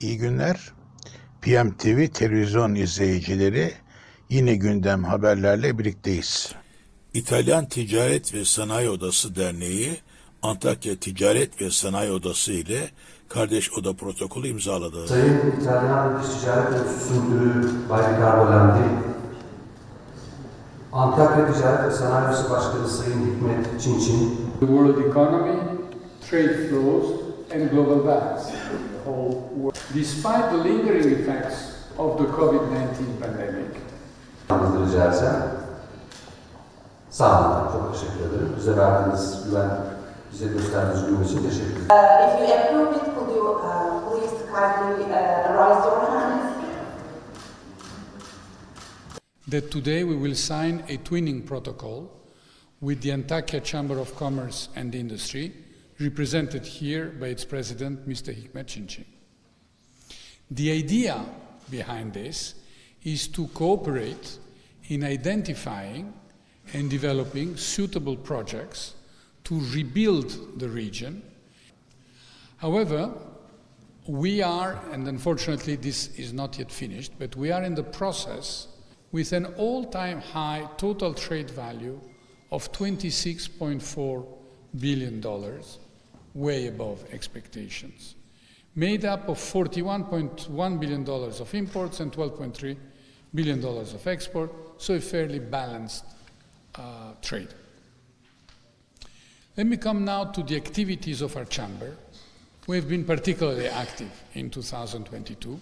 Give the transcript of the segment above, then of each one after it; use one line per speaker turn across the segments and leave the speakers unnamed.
İyi günler. PMTV televizyon izleyicileri yine gündem haberlerle birlikteyiz. İtalyan Ticaret ve Sanayi Odası Derneği Antakya Ticaret ve Sanayi Odası ile kardeş oda protokolü imzaladı.
Sayın İtalyan Ticaret Enstitüsü Müdürü Bay Ricardo Landi, Antakya Ticaret ve Sanayi Odası Başkanı Sayın Hikmet Çinçin,
the world economy, trade flows, and global balance. The whole world. Despite the lingering effects of the COVID-19 pandemic,
yalnız rica etsem. Sağ olun, çok teşekkür ederim. Bize verdiğiniz güven, bize gösterdiğiniz güven için teşekkür ederim.
Uh, if you approve it, could you uh, please kindly uh, raise your hands?
that today we will sign a twinning protocol with the Antakya Chamber of Commerce and Industry, represented here by its president, Mr. Hikmet Çinçin. The idea behind this is to cooperate in identifying and developing suitable projects to rebuild the region. However, we are, and unfortunately this is not yet finished, but we are in the process with an all time high total trade value of $26.4 billion, dollars, way above expectations, made up of $41.1 billion of imports and $12.3 billion of export, so a fairly balanced uh, trade. Let me come now to the activities of our chamber. We have been particularly active in 2022.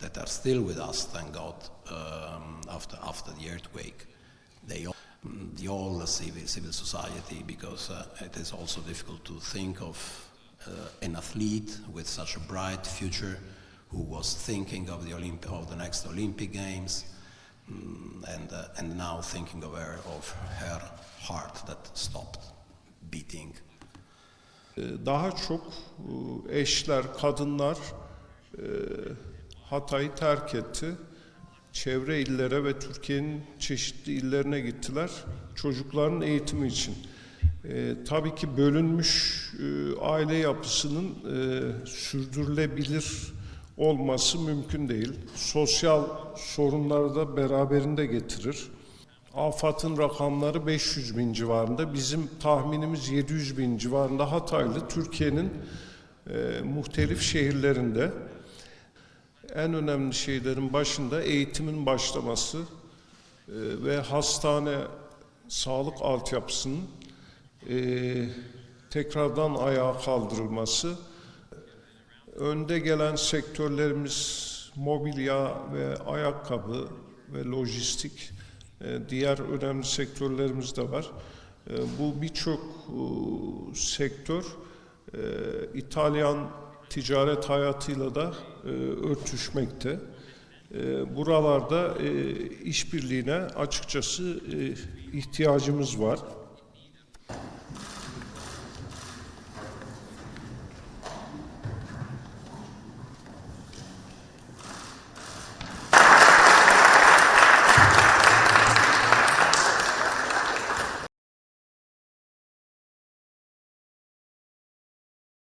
that are still with us, thank God, um, after, after the earthquake. They the whole civil, civil society, because uh, it is also difficult to think of uh, an athlete with such a bright future who was thinking of the, Olymp- of the next Olympic Games mm, and, uh, and now thinking of her, of her heart that stopped beating.
Daha çok eşler, kadınlar Hatay'ı terk etti. Çevre illere ve Türkiye'nin çeşitli illerine gittiler çocukların eğitimi için. E, tabii ki bölünmüş e, aile yapısının e, sürdürülebilir olması mümkün değil. Sosyal sorunları da beraberinde getirir. AFAD'ın rakamları 500 bin civarında. Bizim tahminimiz 700 bin civarında Hataylı Türkiye'nin e, muhtelif şehirlerinde. En önemli şeylerin başında eğitimin başlaması e, ve hastane sağlık altyapısının e, tekrardan ayağa kaldırılması. Önde gelen sektörlerimiz mobilya ve ayakkabı ve lojistik e, diğer önemli sektörlerimiz de var. Bu birçok sektör İtalyan ticaret hayatıyla da e, örtüşmekte. E, Buralarda e, işbirliğine açıkçası e, ihtiyacımız var.